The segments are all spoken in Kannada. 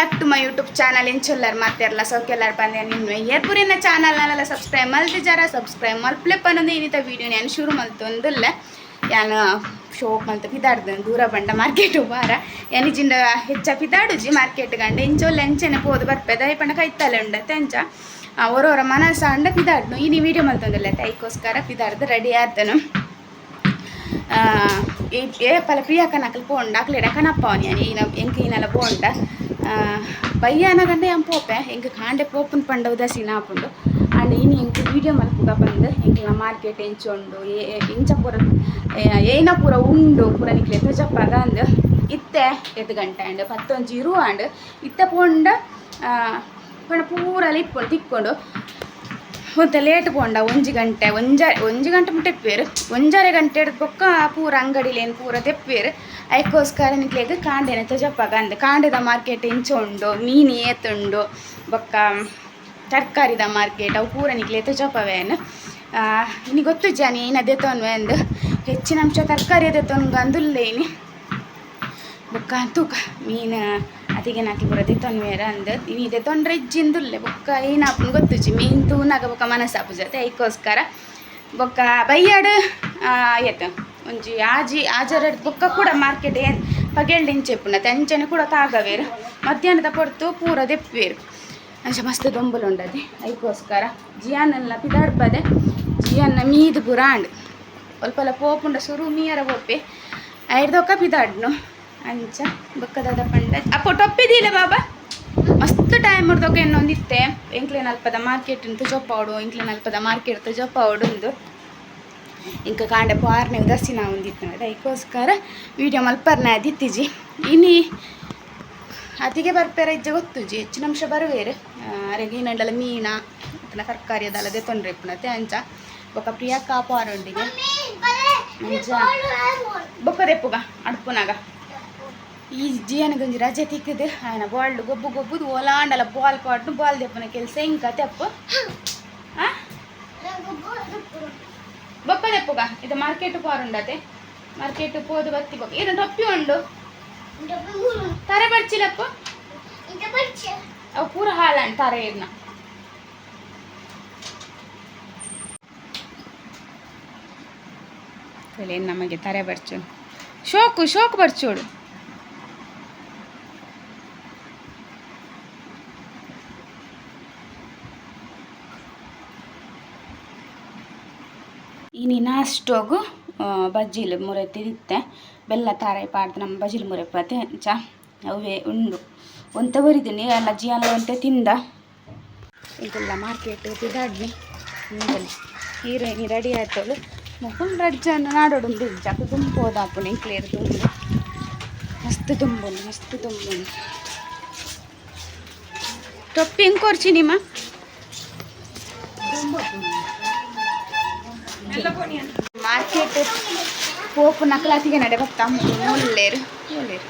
back to my YouTube channel ಎಂಚೊಲ್ಲರ್ ಮಾತೆರ್ಲ ಸೌಖ್ಯಲ್ಲರ್ ಬಂದೆ ನಿನ್ನ ಏರ್ಪುರಿನ ಚಾನಲ್ನೆಲ್ಲ ಸಬ್ಸ್ಕ್ರೈಬ್ ಮಲ್ತಿ ಜರ ಸಬ್ಸ್ಕ್ರೈಬ್ ಮಲ್ಪ್ಲೆ ಪನ್ನೊಂದು ಏನಿತ ವೀಡಿಯೋ ನಾನು ಶುರು ಮಲ್ತೊಂದುಲ್ಲ ಯಾನು ಶೋಪ್ ಮಲ್ತ ಪಿದಾಡ್ದು ದೂರ ಬಂಡ ಮಾರ್ಕೆಟ್ ಬಾರ ಎನಿಜಿಂಡ ಹೆಚ್ಚ ಪಿದಾಡುಜಿ ಮಾರ್ಕೆಟ್ ಗಂಡ ಎಂಚೊಲ್ಲ ಎಂಚನೆ ಪೋದು ಬರ್ಪೆದ ಐಪಂಡ ಕೈತಲೆ ಉಂಡ ತೆಂಚ ಅವರವರ ಮನಸ್ಸ ಅಂಡ ಪಿದಾಡ್ನು ಇನಿ ವೀಡಿಯೋ ಮಲ್ತೊಂದಿಲ್ಲ ತೈಕೋಸ್ಕರ ಪಿದಾಡ್ದು ರೆಡಿ ಆದನು ఏ పల ప్రియాక నకలు పోండ అక్కడ ఎడకనప్పవని అని ఈయన ఎంక ఈయనల పోండ ಬೈಯಾನಗಂಡೆ ಎಂ ಪೋಪೆ. எங்கள் ಕಾಂಡೆ ಪೋಪನ್ ಪಂಡ சீனா ಆಪುಂಡು ಅಂಡ್ ಇನಿ ಎಂಕ್ வீடியோ ಮಲ್ಪುಗ ಬಂದು. ಎಂಕ್ಲ ಮಾರ್ಕೆಟ್ ಎಂಚೊಂಡು ಎಂಚ ಪೂರ ಏನ ಪೂರ ಉಂಡು. ಪೂರ ನಿಕ್ಲೆ ತುಜಪ್ಪಾಗ ಅಂದು. ಇತ್ತೆ ಎದ್ದು ಗಂಟೆ ಅಂಡ್ ಪತ್ತೊಂಜಿ ಇರು ಅಂಡ್ ಇತ್ತೆ ಪೋಂಡ ಪೂರ ಲಿಪ್ಪುಂಡು ತಿಕ್ಕೊಂಡು. ಮತ್ತೆ ಲೇಟ್ ಪೋಂಡ ಒಂಜಿ ಗಂಟೆ, ಒಂಜ, ಒಂಜಿ ಗಂಟೆ ಮುಟ್ಟ ತೆಪ್ಪೇರು ಒಂಜರೆ ಗಂಟೆ ಹಿಡ್ದು ಬೊಕ್ಕ ಪೂರ ಅಂಗಡಿಲೇನು ಪೂರ ತೆಪ್ಪೇರು ಅದಕ್ಕೋಸ್ಕರ ನಿಕ್ಲೆಗ್ ಕಾಂಡೆನ ತಜಪ್ಪಾಗ ಅಂದೆ ಕಾಂಡೆದ ಮಾರ್ಕೆಟ್ ಇಂಚ ಉಂಡು, ಮೀನು ಏತುಂಡು ಬೊಕ್ಕ ತರಕಾರಿದ ಮಾರ್ಕೆಟ್, ಅವು ಪೂರ ನಿಕ್ಲೆ ತಜಪ್ಪವೇನು ಇನ್ನು ಗೊತ್ತು ಜಾನಿ ಏನದೇ ತೊನ್ವೆ ಅಂದು. ಹೆಚ್ಚಿನ ಅಂಶ ತರಕಾರಿ ದೆತ್ತೊನ್ಗ ಅಂದುಲ್ಲೇನಿ ಬೊಕ್ಕ ತೂಕ ಮೀನು ಅತಿಗೆ ನಾಕಿ ಪೂರ ಅಂದ. ಅಂದು ಇನಿ ತೊಂದರೆ ಇಜ್ಜಿಂದುಲ್ಲೆ ಬೊಕ್ಕ ಏನಾಪುನ್ ಗೊತ್ತುಜಿ ಮೀನು ತೂನಾಗ ಬೊಕ್ಕ ಮನಸ್ಸಾಪು ಜೊತೆ ಐಕೋಸ್ಕರ ಬೊಕ್ಕ ಬೈಯಾಡು. ಆಯ್ತು. ಒಂಜಿ ಆಜಿ ಆಜರ ಬೊಕ್ಕ ಕೂಡ ಮಾರ್ಕೆಟ್ ಏನು ಪಗೆಲ್ಡಿಂಚೆಪ್ಪುನ ತೆಂಚನೆ ಕೂಡ ತಾಗವೇರು. ಮಧ್ಯಾಹ್ನದ ಪೊರ್ತು ಪೂರ ದೆಪ್ಪೇರು ಅಂಚ ಮಸ್ತ್ ದೊಂಬಲು ಉಂಡದೆ ಐಕೋಸ್ಕರ. ಜಿಯಾನೆಲ್ಲ ಪಿದಾಡ್ಪದೆ. ಜಿಯಾನ ಮೀದು ಪುರಾಂಡ್. ಆಂಡ್ ಒಲ್ಪಲ ಪೋಪುಂಡ ಸುರು ಮೀಯರ ಪೋಪೆ ಐಡ್ದೊಕ್ಕ ಪಿದಾಡ್ನು. ಅಂಚ, ಬೊಕ್ಕದಾದ ಪಂಡ ಅಪ್ಪ ಟೊಪ್ಪಿದಿಲ್ಲ ಬಾಬಾ? ಮಸ್ತ್ ಟೈಮ್ ಹಿಡ್ದೊಕ್ಕ ಇನ್ನೊಂದಿತ್ತೆ. ಎಂಕ್ಲೇನ ಅಲ್ಪದ ಮಾರ್ಕೆಟ್ ಜೋಪಾವಡು ಇಂಕ್ಲೆನ್ ಅಲ್ಪದ ಮಾರ್ಕೆಟ್ ತುಜಪ್ಪಾವಡು ಒಂದು ಇಂಕ ಕಾಂಡೆ ಪಾರ್ನೆ ಉದರ್ಸಿ ನಾವು ಒಂದಿತ್ತು ನೋಡಿ. ಅದಕ್ಕೋಸ್ಕರ ವೀಡಿಯೋ ಮಲ್ಪರ್ನ ಅದಿತ್ತಿಜಿ ಇನಿ ಅತಿಗೆ ಬರ್ಪೇರ ಇಜ್ಜ ಗೊತ್ತುಜಿ ಹೆಚ್ಚಿನ ಅಂಶ ಬರುವೇರು. ಅರೆಗೆ ಏನಂಡಲ ಮೀನ ಅತ್ತನ ತರಕಾರಿ ಅದಲ್ಲದೆ ತೊಂದರೆ ಇಪ್ಪನತ್ತೆ ಅಂಚ, ಬೊಕ್ಕ ಪ್ರಿಯಕ್ಕ ಪಾರೊಂಡಿಗೆ ಅಂಚ. ಬೊಕ್ಕ ದೆಪ್ಪುಗ ಅಡ್ಪುನಾಗ. ಈ ಜಿಯಾನಿಗೊಂದು ರಜೆ ತಿಕ್ಕಿದೆ. ಆಯ್ನ ಬಾಳ್ ಗೊಬ್ಬು ಗೊಬ್ಬುದು ಓಲಾಂಡಲ ಬಾಲ್ ಪಾಟ್ನು ಬಾಲ್ ದೇಪನ ಕೆಲಸ ಹೆಂಗ್ ಕತೆ ಅಪ್ಪ ಬೊಪ್ಪ ದೆಪ್ಪಗ ಇದು ಮಾರ್ಕೆಟ್ ಪಾರುಂಡತೆ ಮಾರ್ಕೆಟ್ ಪೋದು ಬತ್ತಿ ಬೊಕ್ಕ ಏನು ಟೊಪ್ಪಿ ಉಂಡು. ತರೆ ಬರ್ಚಿಲಪ್ಪ ಅವು ಪೂರ ಹಾಲಂಡ್ ತರ ಇದನ್ನ ನಮಗೆ ತರೆ ಬರ್ಚು. ಶೋಕು ಶೋಕು ಬರ್ಚೋಡು ಇನಿ ನಾಷ್ಟೋಗು ಮುರೆ ತಿಂತೆ. ಬೆಲ್ಲ ತಾರಾಯಿ ಪಾಡ್ದು ನಮ್ಮ ಬಜ್ಜಿಲು ಮುರೆಪತೆ ಅಂಚ ಅವೇ ಉಂಡು. ಒಂತ ಬರಿದ್ದೀನಿ ಎಲ್ಲ ಜಿಯಲ್ಲ ಒಂತೆ ತಿಂದ. ಇದೆಲ್ಲ ಮಾರ್ಕೆಟ್ ಇದಾಡ್ಲಿ ಹಿಂದಲ್ಲಿ ಹೀರೋಯಿನಿ ರೆಡಿ ಆಯ್ತವಳು ಮುಖಂಡ್ ರಜ್ಜನ ನಾಡೋಡು ಜಾಕು ತುಂಬು ಹೋದಾಪು ಕ್ಲಿಯರ್ ತುಂಬು ಮಸ್ತ್ ತುಂಬುಂಡು ಮಸ್ತ್ ತುಂಬುಂಡು ಟೊಪ್ಪಿ ಕೊರ್ಚಿ ನಿಮ್ಮ ಮಾರ್ಕೆಟ್ ಪೋಪು ನಕಲಾತಿಗೆ ನಡೆ ಬರ್ತಾ ಮುಲ್ಲೇರು ಮುಲ್ಲೇರು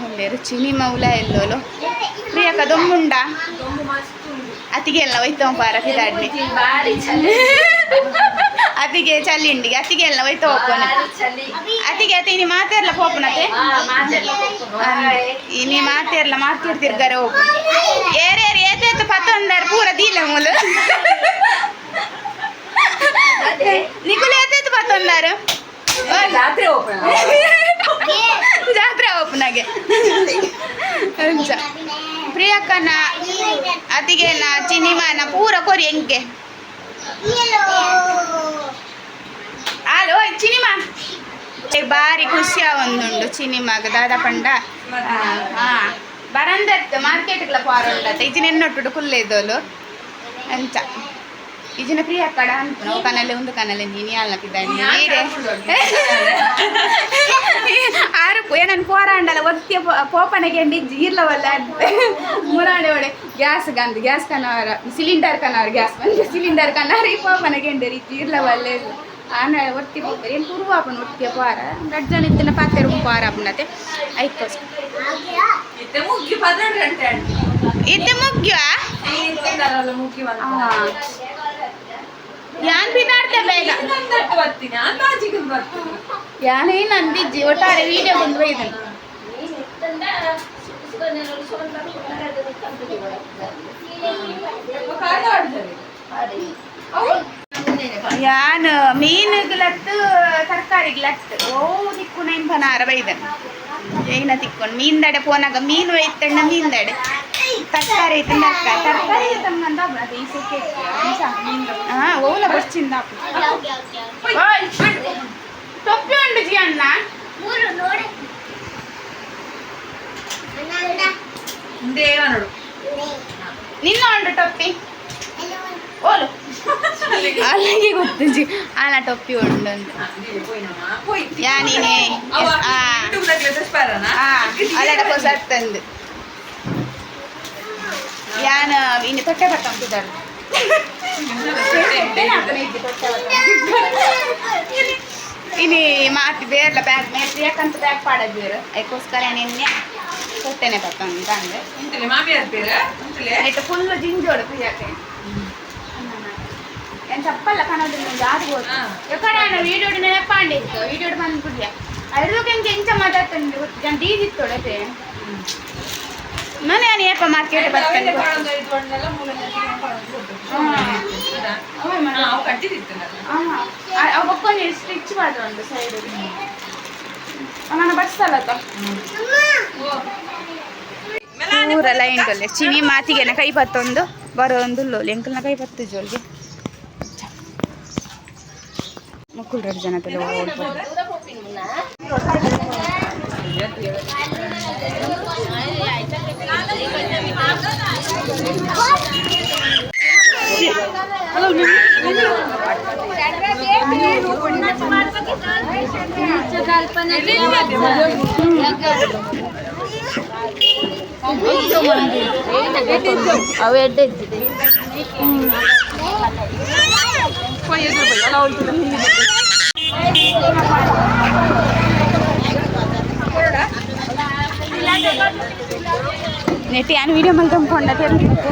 ಮುಲ್ಲೇರು ಚಿನಿ ಮೌಲ ಎಲ್ಲೋಲು. ಪ್ರಿಯಕ ದೊಂಬುಂಡ ಅತಿಗೆ ಎಲ್ಲ ಒಯ್ತವ ಪಿದಾಡ್ನಿ ಅತಿಗೆ ಇಂಡಿಗೆ ಅತಿಗೆ ಎಲ್ಲ ಒಯ್ತ ಅತಿಗೆ ಅತಿ ಇನಿ ಮಾತೇರ್ಲ ಪೋಪುನತೆ ಇನಿ ಮಾತೇರ್ಲ ಮಾರ್ಕೆಟ್ ತಿರ್ಗಾರೆ ಹೋಗು. ಏರೇರು ಏತೇತು ಪತ್ತೊಂದಾರು ಪೂರ ದೀಲ ಮೂಲು. ನಿಕುಲು ಏತೇತು ಪತ್ತೊಂದಾರು ಜಾತ್ರೆ ಓಪನ್ ಜಾತ್ರೆ ಓಪನಾಗೆ ಅಂಚ ಪ್ರಿಯಕ್ಕನ ಅತಿಗೆನ ಚಿನಿಮಾನ ಪೂರ ಕೊರಿ ಎಂಕೆ ಅಲೋ ಚಿನಿಮಾ ಬಾರಿ ಖುಷಿ ಒಂದುಂಡು ಚಿನಿಮಾಗ ದಾದ ಪಂಡ. ಮಾರ್ಕೆಟ್ ಮಾರ್ಕೆಟ್ಗಳ ಪಾರ ಉಂಡತ್ತೆ ಇಜಿನ ಎನ್ನೊಟ್ಟು ಅಂತ ಇದ್ದೋಲು. ಅಂಚ ಇಜಿನ ಪ್ರಿಯ ಕಡ ಅನ್ಪುನ ಅವು ಕನಲೆ ಒಂದು ಕನಲೆ ನೀನಿ ನೀಡೆ ಆರು ಏನನ್ ಪೋರಾಂಡಲ ಒತ್ತಿಯ ಪೋಪನೆಗೆ ಎಂಡಿ ಇರ್ಲವಲ್ಲ ಮುರಾಣೆ ಒಳೆ ಗ್ಯಾಸ್ ಗಂದು ಗ್ಯಾಸ್ ಕನವರ ಸಿಲಿಂಡರ್ ಕನವರ ಗ್ಯಾಸ್ ಬಂದು ಸಿಲಿಂಡರ್ ಕನವರ ಈ ಪೋಪನೆಗೆ ಎಂಡಿ ರೀತಿ ಇರ್ಲವಲ್ಲ ಆನ ಒತ್ತಿ ಹೋಗ್ತಾರೆ ಏನು ಪುರುವಾಪನ ಒತ್ತಿಯ ಪಾರ? ರಡ್ಜನ ಇತ್ತಿನ ಪಾತ್ರೆ ಪಾರ ಅಪ್ಪನತೆ ಐಕೋಸ್ ಇತೆ ಮುಗ್ಗಿ ಪದ್ನೆಂಟು ಗಂಟೆ ಆಯ್ತು. ಇದು ಮುಗ್ಯ ನೀನ್ ತಿಂದಾರಲ್ಲ ಮುಗ್ಗಿ ಬಂದ ಯಾನ್ ಬಿದ್ದಾಡ್ತೆ ಬೇಗ? ಯಾನೇ ಒಟ್ಟಾರೆ ವಿಡಿಯೋ ಬಂದು ಅವು ಯಾನ್ ಮೀನುಗ್ಲತ್ತು ತರಕಾರಿಗ್ಲತ್ತು ಓ ತಿಕ್ಕು ನೈನ್ ಪನಾರ ಬೈದನ್. ಏನ ತಿಕ್ಕೊಂಡು ಮೀನ್ದಡೆ, ಪೋನಾಗ ಮೀನು ಐತಣ್ಣ, ಮೀನ್ದಡೆ. ತರಕಾರಿ ಐತೆ ತರಕಾರಿ ತರಕಾರಿ ತಮ್ಮಂದ ಅದು ಈ ಸೆಕೆ ಹಾ ಓಲ ಬರ್ಚಿಂದ ಓಯ್, ಟೊಪ್ಪಿ ಉಂಡು ಜಿ ಅಣ್ಣ ದೇವ ನೋಡು ನಿನ್ನ ಉಂಡು ಟೊಪ್ಪಿ ಓಲು ಅಲ್ಲಿಗೆ ಗೊತ್ತು ಜಿ ಆನ ಟೊಪ್ಪಿ ಉಂಡು ಅಂತ ಹಾ, ನೀನು ಯಾನ ಇನ್ನು ತೊಟ್ಟೆ ಬರ್ತಂತಿದ್ದಾರೆ ಇನಿ ಮಾತಿ ಬೇರೆಲ್ಲ ಬ್ಯಾಗ್ ಮೇಲೆ ಯಾಕಂತ ಬ್ಯಾಗ್ ಪಾಡದ್ ಬೇರು ಅದಕ್ಕೋಸ್ಕರ ನಿನ್ನೆ ತೊಟ್ಟೆನೆ ಬರ್ತಂತ ಅಂದ್ರೆ ಆಯ್ತು ಫುಲ್ ಜಿಂಜೋಡು ಪ್ರಿಯಾಕೆ ಏನು ತಪ್ಪಲ್ಲ ವಿಡಿಯೋ ಆಡ್ಬೋದು ನೆನಪಾಂಡೆ ಇತ್ತು ನಾನು ವೀಡಿಯೋಡ್ ನೆನಪಾಂಡಿತ್ತು ವೀಡಿಯೋಡ್ ಬಂದ್ಬಿಡ್ಯ ಅದ್ರಕ್ಕೆ ಎಂಚ ಮಾತಾಡ್ತಂದು ನಾನು ದೀದಿತ್ತೊಡತೆ ನಾನು ಏನು ಏಪ ಮಾರ್ಕೆಟ್ ಬರ್ತೀನಿ ಸ್ಟಿಚ್ ಒಂದು ಸೈಡ್ ಅವನ ಕೊಲ್ಲೆ ಚಿನಿ ಮಾತಿಗೆನ ಕೈ ಬತ್ತೊಂದು. ಬರೋ ಒಂದು ಲೋಲಿ. ಎಂಕಲ್ನ ಕೈ ಬತ್ತು ಜೋಲ್ಗೆ ಮಕ್ಕಳು ಜನ ತಲೆ అవి ఎడ్డెద్ది ఎలా ಇದ್ದಿದೆ ನೆಟ್ಟಿ ಏನು ವಿಡಿಯೋ ಮಾಡಿ ತಂದ್ಕೊಂಡ ತಿರ್ಬೇಕು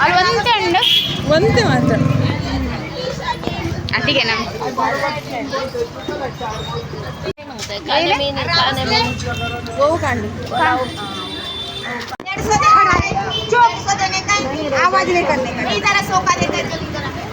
ಅಲ್ಲಿ ಒಂದೇ ಹಣ್ಣು ಒಂದೇ ಮಾತ್ರ ಅಟ್ಟಿಗೆ ನಮ್ಮ ಕಾನೆ ಮೀನು ಕಾನೆ ಮೀನು ಗೋವು ಕಾಂಡಿ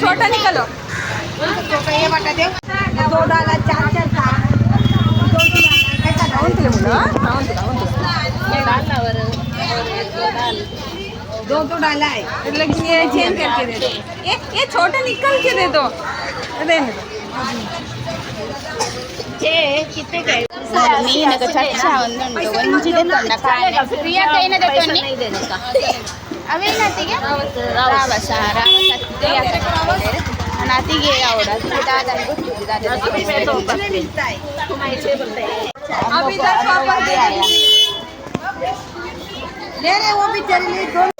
छोटा निकलो। ये दे दो डाला चार चार का दो दो तो डाला है। लेकिन ये चेंज करके दे दो। ये ये छोटा निकल के दे दो। ಮಮ್ಮಿ ನನಗೆ ಚರ್ಚೆ ಒಂದುಂಟು ಒಂಜಿದೆ ಅವಡ ಬೇರೆ ಓ ಬಿಚಾರಿ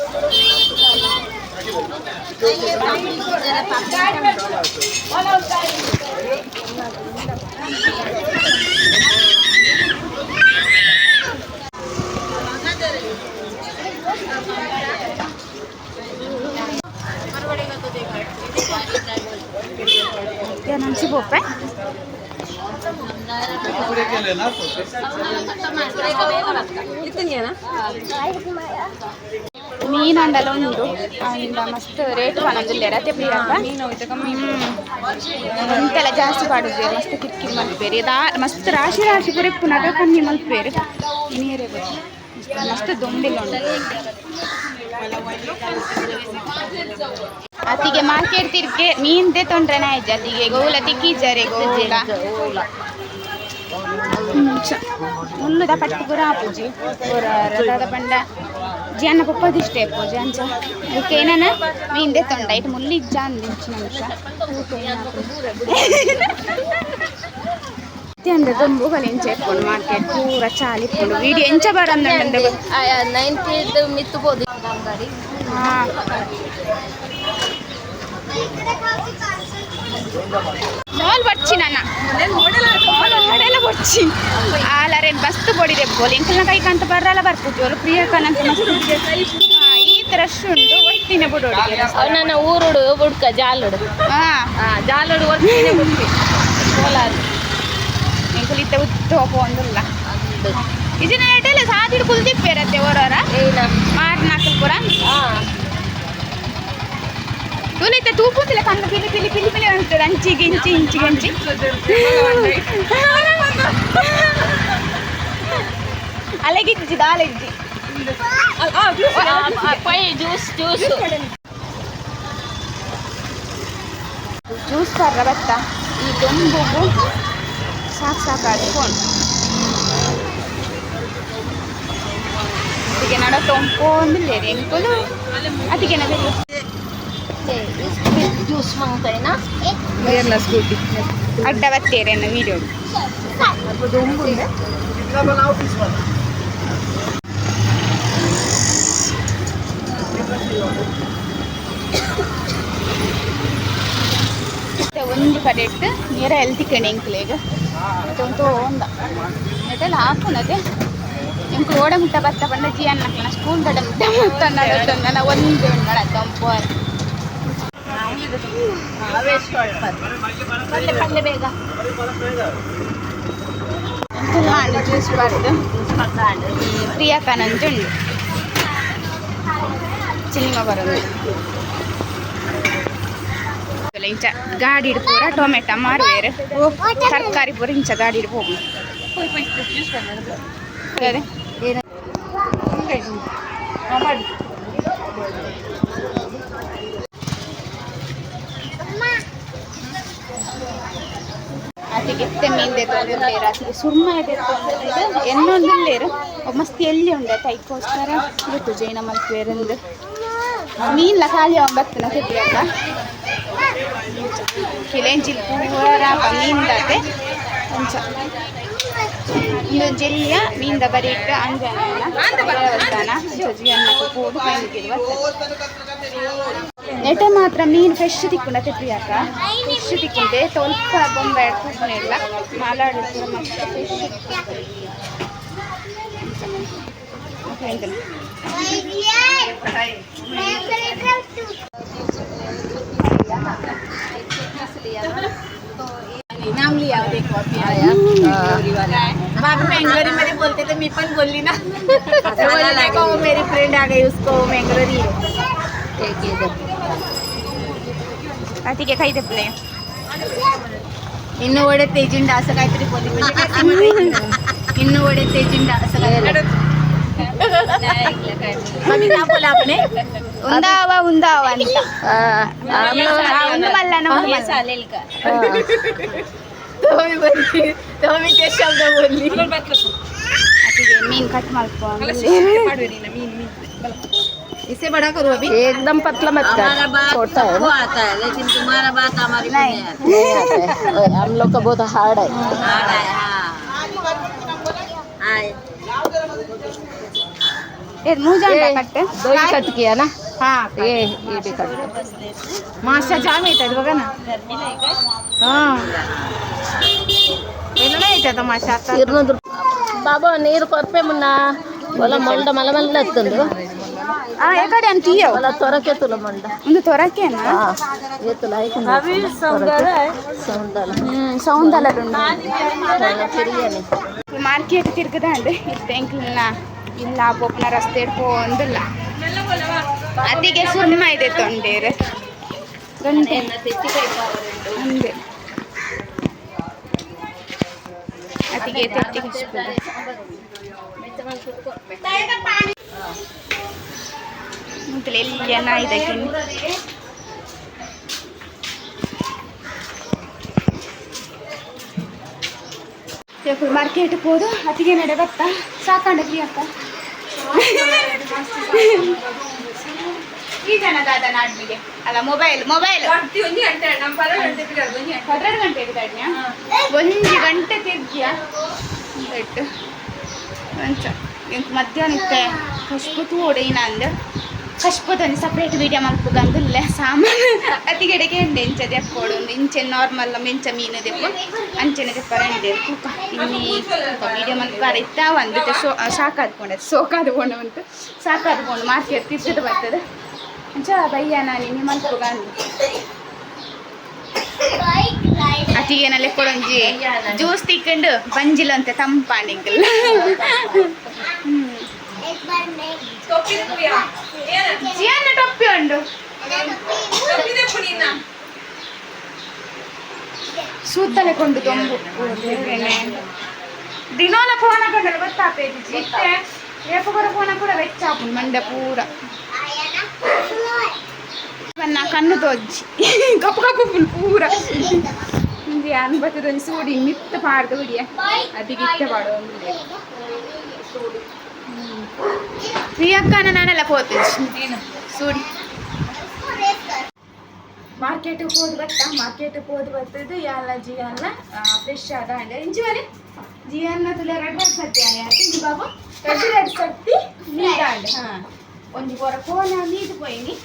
इधर वापस दे दो। ले रहे वो ಮೀನು ಅಂಡಲ್ಲ ಉಂಡು ಆ್ಯಂಡ್ ಮಸ್ತ್ ರೇಟ್ ಪನೊಂದುಲ್ಲೆರ್ ಅತ್ತೆ ಪ್ರಿಯಾಂಕ ಒಂತೆಲ್ಲ ಜಾಸ್ತಿ ಪಾಡುದ್ಬೇರೆ ಮಸ್ತ್ ಕಿರಿಕಿರಿ ಮಲ್ಪೇರಿ. ದಾ ಮಸ್ತ್ ರಾಶಿ ರಾಶಿ ಪೂರೆ ಪುನಗ ಕಮ್ಮಿ ಮಲ್ಪೇರು. ನೀರೇ ಬೇಕು ಮಸ್ತ್ ದೊಂಬೆಲ್ಲ ಉಂಟು ಅತಿಗೆ ಮಾರ್ಕೆಟ್ ತಿರ್ಗೆ ಮೀನ್ದೆ ತೊಂದ್ರೆ ನಾಯ್ಜ ಅತಿಗೆ ಗೋಲ ತಿಕ್ಕಿಜರೆ ಗೋಲ. ಮುನ್ನುದ ಪಟ್ಟಿ ಗುರ ಪೂಜೆ ಗುರ ರಥದ ಜಿಯನ್ನ ಪಪ್ಪದು ಇಷ್ಟ ಇಪ್ಪು ಜಾಂಚ ಅದಕ್ಕೆ ಏನಾನ ಮೀಂದೆ ತೊಂಡ ಇಟ್ಟು ಮುಲ್ಲಿ ಇಜ್ಜ ಅಂದಿಂಚು ನಿಮಿಷ ಅಂದ್ರೆ ತುಂಬು ಕಲಿಂಚ ಇಟ್ಕೊಂಡು ಮಾರ್ಕೆಟ್ ಪೂರ ಚಾಲಿ ಇಟ್ಕೊಂಡು ವೀಡಿಯೋ ಎಂಚ ಬರಂದಂಡೆ ನೈಂಟಿ ಮಿತ್ತಬೋದು ಅಂಗಡಿ ಹಾಂ ಮಾಲ್ ಬರ್ಚಿ ನನ್ನ ಮಾಲ್ ಬರ್ಚಿ. ಆಲರೇನು ಮಸ್ತ್ ಬೊಡಿದೆ ಬೋಲ್. ಎಂಕಲ್ನ ಕೈ ಕಂತ ಬರಲ್ಲ ಬರ್ತಿದ್ವಿ ಅವ್ರು ಪ್ರಿಯಕನಂತ ಮಸ್ತ್ ಈ ರಶ್ ಉಂಟು. ಒಟ್ಟಿನ ಬಿಡೋಡಿಗೆ ಅವನನ್ನ ಊರುಡು ಬುಡ್ಕ ಜಾಲುಡು. ಹಾಂ ಹಾ ಜಾಲುಡು ಒಟ್ಟಿನ ಬುಡ್ಕಿ. ಕೋಲಾರ. ಎಂಕಲ್ ಇತ್ತ ಉತ್ತು ಹೋಗೋಂದಿಲ್ಲ ಇದನ್ನ ಎಟ್ಟೆಲ್ಲ ಸಾದಿಡು ಕುಲ್ದಿಪ್ಪೇರತ್ತೆ ಓರೋರ ಮಾರ್ನಾಕಲ್ಪುರ? ಹಾ ತುಲಿತ ತೂಪುಂದಿಲ್ಲ ಕಂದ ಪಿಲಿ ಪಿಲಿ ಪಿಲಿ ಪಿಲಿ ಅಂತದೆ ಅಂಚಿಗೆ ಇಂಚಿ ಇಂಚಿಗೆ ಇಂಚಿ ಅಲೆಗಿಜ್ಜಿ ದಾಲೆಜ್ಜಿ ಪೈ ಜ್ಯೂಸ್ ಜ್ಯೂಸ್ ಜ್ಯೂಸ್ ಕರ್ರ ಬತ್ತ ಈ ದೊಂಬುಗು ಸಾಕು ಸಾಕಾಗಿ ಫೋನ್ ಅದಕ್ಕೆ ನಡ ತೊಂಪೊಂದಿಲ್ಲ ಎಂಕುಲು ಅದಕ್ಕೆ ನಮಗೆ ಜ್ಯೂಸ್ ಮಂಗ್ತೈನಾ ಅಡ್ಡ ಬತ್ತೇರೆ ಅನ್ನೋ ವಿಡಿಯೋ ಮತ್ತೆ ಒಂದು ಕಡೆ ಇಟ್ಟು ನೀರ ಎಲ್ತಿ ಕಣೆ ಎಂಕ್ಲೇಗ ತೊಂತ ಒಂದ ನೆಟೆಲ್ಲ ಹಾಕೊಂಡದೆ ಎಂಕು ಓಡ ಮುಟ್ಟ ಬತ್ತ ಬಂದ ಜಿ ಅನ್ನಕ್ಲ ಸ್ಕೂಲ್ ದಡ ಮುಟ್ಟ ಮುಟ್ಟ ನನ್ನ ಒಂದು ನಡ ತಂಪು ಪಲ್ಲೆ ಪಲ್ಲೆ ಬೇಗ ಹಣ್ಣು ಜ್ಯೂಸ್ ಬಾರ್ದು ಪ್ರಿಯಾಕಾನಂಜುಂಡು ಸಿನಿಮಾ ಬರೋದು ಇಂಚ ಗಾಡಿ ಪೂರ ಟೊಮೆಟೊ ಮಾರುವೇರು ತರಕಾರಿ ಪೂರ ಇಂಚ ಗಾಡಿ ಹೋಗು ಅದೇ ಅದಕ್ಕೆ ಎತ್ತೆ ಮೀನ್ದೆ ತೊಂದಿಲ್ಲೇರು ಅದಕ್ಕೆ ಸುರ್ಮ ತೊಂದಿಲ್ಲ ಎನ್ನೊಂದಿಲ್ಲೇರು ಮಸ್ತ್ ಎಲ್ಲಿ ಉಂಡೆ ತೈಕೋಸ್ಕರ ಗೊತ್ತು ಜೈನ ಮಲ್ಪೇರಂದು ಮೀನ್ಲ ಖಾಲಿ ತೆಗಿಯಲ್ಲ ಕಿಲೆಂಜಿಲ್ ಪೂರ ಮೀನ್ದತೆ ಇದು ಜೆಲ್ಲಿಯ ಮೀನ್ದ ಬರೀಟ್ ಅಂಜನ ದೇವಸ್ಥಾನ ಜೊಜಿಯನ್ನ ಕೂಡು ಕೈಗಿರುವ ನೆಟ ಮಾತ್ರ ಮೀನು ಫ್ರೆಶ್ ತಿಕ್ಕೊಂಡ ತೆಪ್ಪಿಯಾಕ ಫ್ರೆಶ್ ತಿಕ್ಕಿಂದೆ ಸ್ವಲ್ಪ ಬೊಂಬೆ ಕೂಪನೆಲ್ಲ ಮಾಲಾಡಿರ್ತೀರ ಮತ್ತೆ ಫ್ರೆಶ್ नाम लिया देखो अभी आया बाबा आपमध्ये बोलते तर मी पण बोलली ना. मेरी फ्रेंड आ गई उसको मैंगलोरी. ठीक आहे काही देत नाही वडे तेजिंडा असं काहीतरी बोलली. म्हणजे इन्न वडे तेजिंडा असं काहीतरी. काय बोला. उंदा हवा उंदा हवा चालेल. का? तेव्हा मी बोलली तेव्हा मी ते शब्द बोलली ಅದಕ್ಕೆ ಮೀನು ಕಟ್ ಮಾಡ್ಕೊಂಡು इसे बड़ा करू अभी एकदम पतला मत कर छोटा है ना आता है लेकिन तुम्हारा बात हमारी नहीं नहीं आता है ओए, हम लोग का बहुत हार्ड है ಇದು ಮೂಜಾಂಡ ಕಟ್ दो ही कट किया ना ಹಾ ये ये भी कट माशा जाम येतात बघा ना हा ಬಾಬು ನೀರು ಕೊರಪೆ ಮುನ್ನ. ಹೊಲ ಮಂಡ ಮಲ ಮಲ್ಲ ಹತ್ತಂದು ಯಾಕಡೆ ಅಂತೀಯ? ಹೊಲ ತೊರಕೆ. ಮಂಡ ತೊರಕೆ ಏತುಲ ಆಯ್ತು ಸೌಂದಲ ಸೌಂದಲ ತಿರಿಯಾನೆ ಮಾರ್ಕೆಟ್ ತಿರ್ಗದ ಅಂದ್ರೆ ಬೆಂಕಿನ ಇಲ್ಲ ಬೋಪನ ರಸ್ತೆ ಇಡ್ಕೋ ಅಂದಿಲ್ಲ ಅದಿಗೆ ಸುಮ್ಮ ಇದೆ ತೊಂದೇರೆ ಗಂಟೆ. ಅದಿಗೆ ತೆತ್ತಿಗೆ ಮುತ್ತಲೆ ಎಲ್ಲಿಯನ ಇದಕ್ಕೆ ಮಾರ್ಕೆಟ್ಗೆ ಹೋದು ಅತಿಗೆ ನಡೆ ಬತ್ತ ಸಾಕಂಡ ಪ್ರಿಯಕ್ಕ ಈ ಜನ ದಾದ ನಾಡ್ಮಿಗೆ ಅಲ್ಲ ಮೊಬೈಲ್ ಮೊಬೈಲ್ ಒಂಜಿ ಗಂಟೆ ನಮ್ಮ ಗಂಟೆ ಬಿಡೋದು ಒಂಜಿ ಗಂಟೆ. ಹನ್ನೆರಡು ಗಂಟೆ ಇದ್ದಾಡ್ನ್ಯಾ ಒಂದು ಗಂಟೆ ತಿರ್ಗಿಯ? ಬಿಟ್ಟು ಎಂತ ಮಧ್ಯಾಹ್ನಕ್ಕೆ? ಕಶ್ಪು ತೂಡೆ ನಂದು ಕಶ್ಪುದೊಂದು ಸಪ್ರೇಟ್ ವೀಡಿಯೋ ಮಲ್ಪುಗಂದಿಲ್ಲ ಸಾಮಾನು. ಅತಿಗೆಡೆಗೆ ಇಂಚ ದೆಪ್ಪೋಡು ಒಂದು ಇಂಚೆ ನಾರ್ಮಲ್ ಮೆಂಚ ಮೀನು ದೆಪ್ಪು ಅಂಚೆನೆ ದೆಪ್ಪರ ತೂಕ. ಇನ್ನಿ ವೀಡಿಯೋ ಮಲ್ಪಾರ ಇತ್ತ? ಒಂದು ಶೋ ಶಾಕಾದ್ಕೊಂಡೆ ಸೋಕಾದ್ಕೊಂಡು ಅಂತ ಸಾಕಾದ್ಕೊಂಡು ಮಾರ್ಕೆಟ್ ತಿರ್ಗದು ಬರ್ತದೆ. जा भैया नानी निमंत ಅತಿಗೆ ನಲ್ಲಿ ಕೊಡೊಂಜಿ ಜ್ಯೂಸ್ ತಿಕ್ಕಂಡು ಬಂಜಿಲ ಅಂತ ತಂಪಾಣಿಂಗಿಲ್ಲ ಜೀವನ ಟೊಪ್ಪಿ ಉಂಡು ಸೂತಲೆ ಕೊಂಡು ದೊಂಬು ದಿನೋಲ ಫೋನ್ ಹಾಕೊಂಡಲ್ಲ ಗೊತ್ತಾಪೇಜಿ ರೇಪು ಕೂಡ ಫೋನ್ ಕೂಡ ವೆಚ್ಚಾಪು ಮಂಡ್ಯ ಪೂರ ನನ್ನ ಕಣ್ಣು ತೋಜ್ಜಿ ಕಪ್ಪು ಕಪ್ಪು ಫುಲ್ ಪೂರ ಇಂದಿ ಅನ್ಬತ್ತದೊಂದು ಸೂಡಿ ಮಿತ್ತ ಪಾಡ್ದು ಬಿಡಿಯ ಅದಕ್ಕೆ ಇಷ್ಟ ಪಾಡು ಒಂದು ಪ್ರಿಯಕ್ಕನ ನಾನೆಲ್ಲ ಪೋತೀನಿ ಸೂಡಿ ಮಾರ್ಕೆಟ್ ಹೋದ್ ಬತ್ತ ಮಾರ್ಕೆಟ್ ಹೋದ್ ಬರ್ತದ ಎಲ್ಲ ಜಿಯಲ್ಲ ಫ್ರೆಶ್ ಆದ ಅಂಡೆ ಇಂಚಿ ಮನೆ ಜಿಯನ್ನ ತುಲೆ ರೆಡ್ ರೆಡ್ ಸತ್ತಿ ಆಯ ತಿಂಡಿ ಬಾಬು ರೆಡ್ ರೆಡ್ ಸತ್ತಿ ನೀದ ಅಂಡೆ ಹಾ ಒಂಜಿ ಪೊರ ಕೋನ ನೀದು ಪೋಯಿನಿ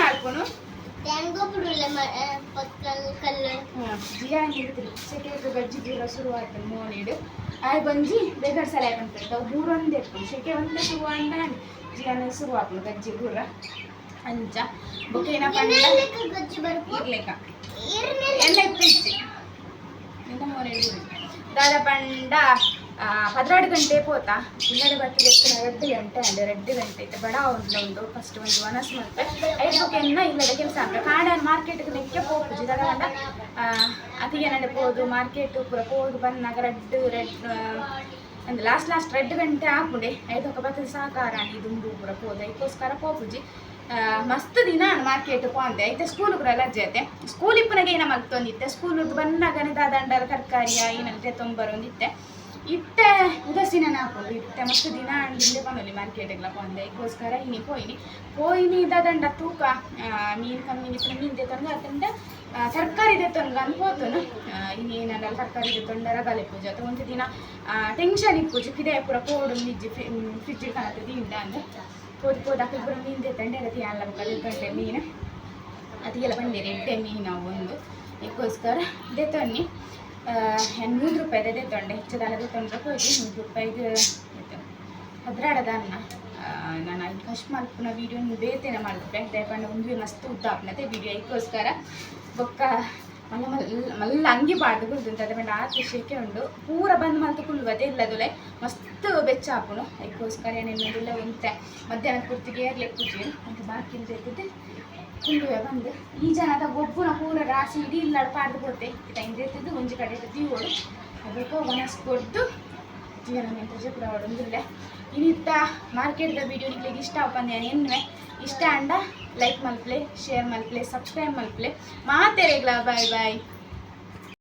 ಆಡ್ಕೊನು ಜಿಯಾ ಹಿಡಿದ್ರಿ ಸೆಕೆಗೆ ಗಜ್ಜಿ ದೂರ ಶುರುವಾಯ್ತು ಮೋನಿಡು ಆಯ್ ಬಂಜಿ ಬೇಗರ್ ಸಲ ಬಂತಿರ್ತಾವ ದೂರ ಒಂದೇ ಎತ್ಕೊಂಡು ಸೆಕೆ ಒಂದೇ ಶುರು ಅಂಡ ಜಿಯಾನ ಶುರು ಹಾಕೊಂಡು ಗಜ್ಜಿ ಗುರ ಅಂಚ. ಬೊಕೇನ ಪಂಡ ಇರ್ಲೇಕ. ಎಲ್ಲ ಇತ್ತಿಚ್ಚಿ ಎಂತ ಮೋನೆ ದಾದ ಪಂಡ ಪದ್ರಾಡು ಗಂಟೆ ಪೋತ ಇಲ್ಲಡೆ ಬರ್ತದೆ ರೆಡ್ ಗಂಟೆ ಅಂಡೆ ರೆಡ್ ಗಂಟೆ ಐತೆ. ಬಡ ಒಂದು ಉಂಡು ಫಸ್ಟ್ ಒಂದು ವನಸ್ ಮತ್ತೆ ಐದು ಎನ್ನ ಇಲ್ಲಡೆ ಕೆಲಸ ಅಂದ್ರೆ ಕಾಣ ಮಾರ್ಕೆಟ್ಗೆ ನೆಕ್ಕೆ ಹೋಗ್ಬೋದು ಜಿದಾಗ ಪಂಡ ಅತಿಗೆ ನಡೆ ಪೋದು ಮಾರ್ಕೆಟ್ ಪೂರ ಪೋದು ಬಂದಾಗ ರೆಡ್ ರೆಡ್ ಅಂದ್ರೆ ಲಾಸ್ಟ್ ಲಾಸ್ಟ್ ರೆಡ್ ಗಂಟೆ ಆಗ್ಬಿಡಿ. ಐದು ಹೊಕ್ಕ ಬರ್ತದೆ ಸಾಕಾರ. ದುಂಬು ಪೂರ ಹೋದ. ಇದಕ್ಕೋಸ್ಕರ ಆ, ಮಸ್ತ್ ದಿನ ಮಾರ್ಕೆಟ್ ಪೋಂದೆ ಐತೆ ಸ್ಕೂಲ್ ಕೂಡ ರಜೆ ಐತೆ. ಸ್ಕೂಲ್ ಇಪ್ಪನಾಗ ಏನ ಮಲ್ತೊಂದಿತ್ತೆ ಸ್ಕೂಲ್ ಬಂದಾಗ ದಂಡರ ತರಕಾರಿಯ ಏನಂತೆ ತೊಂಬರೊಂದಿತ್ತೆ ಇತ್ತೆ ಉದಸಿನ ಹಾಕೊಂಡು ಇಟ್ಟೆ ಮಸ್ತ್ ದಿನ ಹಿಂದೆ ಬಂದಲ್ಲಿ ಮಾರ್ಕೆಟ್ಗೆಲ್ಲ ಪೋಂದೆ ಇದಕ್ಕೋಸ್ಕರ ಇನ್ನಿ ಪೋಯಿನಿ. ಪೋಯಿನಿ ದಂಡ ತೂಕ ಮೀನು ಕಮ್ಮಿ ಇತ್ತು ಮೀನು ತಂದು ಅದಂಡ ತರಕಾರಿ ಅಂದ್ ಏನಲ್ಲ ಇನ್ನೇನಲ್ಲ ಇದೆ ತೆತ್ತೊಂಡರ ಬಲೆ ಪೂಜೆ. ಅಥವಾ ಒಂದು ದಿನ ಟೆನ್ಷನ್ ಪೂಜೆ ಕಿದೆ ಪೂರ ಕೋಡು ಮಿಜ್ಜಿ ಫ್ರಿಜ್ ಕಾಣತದೆ ಇಂದ ಅಂದ್ರೆ ಪೋದು ಪೋದು ಅಕ್ಕ ಪೂರ ಮೀನು ತಂಡೆ ಅದಕ್ಕೆ ಅಲ್ಲ ಕಲಿತಂಡೆ ಮೀನು. ಅದಕ್ಕೆಲ್ಲ ಬಂದಿರಿ ಎಡ್ಡೆ ಮೀನು ಒಂದು ಒಂದು. ಇದಕ್ಕೋಸ್ಕರ ದೆತ್ತೊನ್ನಿ ನೂರು ರೂಪಾಯಿದೆ ತೊಂಡೆ ಹೆಚ್ಚದಲ್ಲ ತೊಂದರೆ ಹೋಗಿ ನೂರು ರೂಪಾಯಿಗೆ ಹದ್ರಾಡದ ಅನ್ನ? ನಾನು ಐದು ಕಷ್ಟ ಮಾಡ್ಕೊಂಡು ವೀಡಿಯೋ ಬೇತೇನೆ ಮಾಡಿದ್ರೆ ದಯಪಂಡ ಒಂದು ಮಸ್ತ್ ಉದ್ದ ಹಾಕ್ನತೆ ವೀಡಿಯೋ ಇದಕ್ಕೋಸ್ಕರ ಬೊಕ್ಕ ಮಲ್ಲ ಮಲ್ಲ ಮಲ್ಲ ಅಂಗಿ ಬಾಡ್ದು ಕುಡ್ದು ಅದಪಂಡ ಆ ಶೆಕೆ ಉಂಡು. ಪೂರ ಬಂದು ಮಲ್ತು ಇಲ್ಲದು ಇಲ್ಲದುಲೆ ಮಸ್ತ್ ಬೆಚ್ಚ ಹಾಪುನು ಅದಕ್ಕೋಸ್ಕರ ಏನೇನಿಲ್ಲ ಉಂತೆ ಮಧ್ಯಾಹ್ನ ಕುರ್ತಿಗೆ ಏರ್ಲೆ ಪೂಜೆ. ಅಂತ ಬಾಕಿ ಇರ್ತೈತೆ ಕುಂಡುವೆ ಬಂದು. ಈ ಜನದ ಒಬ್ಬನ ಪೂರ ರಾಶಿ ಇಡೀ ನಡ್ಪಾಡ್ದು ಪಾಡ್ದು ಕೊಡ್ತೆ ಟೈಮ್ ಇರ್ತಿದ್ದು ಒಂಜಿ ಕಡೆ ದೀವೋಡು ಅದಕ್ಕೆ ಒಣಸ್ ಕೊಟ್ಟು ಕೂಡ ಒಡೊಂದಿಲ್ಲ ಇನ್ನಿತ್ತ ಮಾರ್ಕೆಟ್ದ ವಿಡಿಯೋ ನಿಮಗೆ ಇಷ್ಟ ಪಂದ್ಯ ಎನ್ವೆ ಇಷ್ಟ ಅಂಡ ಲೈಕ್ ಮಲ್ಪ್ಲೆ ಶೇರ್ ಮಲ್ಪ್ಲೆ ಸಬ್ಸ್ಕ್ರೈಬ್ ಮಲ್ಪ್ಲೆ. ಮಾತೇರೆಗ್ಲ ಬಾಯ್ ಬಾಯ್